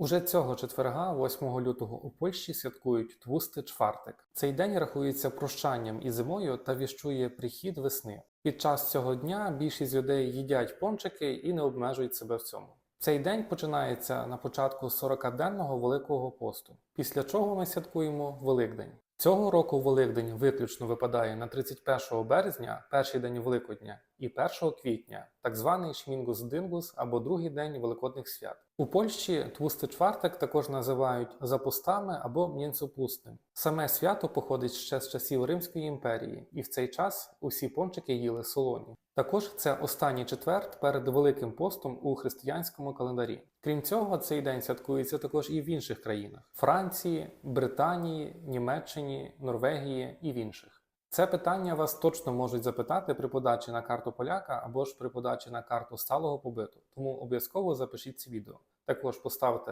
Уже цього четверга, 8 лютого, у Польщі святкують Твусти Чвартик. Цей день рахується прощанням із зимою та віщує прихід весни. Під час цього дня більшість людей їдять пончики і не обмежують себе в цьому. Цей день починається на початку 40-денного Великого посту, після чого ми святкуємо Великдень. Цього року Великдень виключно випадає на 31 березня, перший день Великодня, і 1 квітня, так званий Шмінгус-Дингус або другий день Великодних свят. У Польщі Твусти Чвартик також називають запустами або М'єнцопустим. Саме свято походить ще з часів Римської імперії, і в цей час усі пончики їли солоні. Також це останній четвер перед Великим постом у християнському календарі. Крім цього, цей день святкується також і в інших країнах: Франції, Британії, Німеччині, Норвегії і в інших. Це питання вас точно можуть запитати при подачі на карту поляка або ж при подачі на карту сталого побиту, тому обов'язково запишіть це відео. Також поставте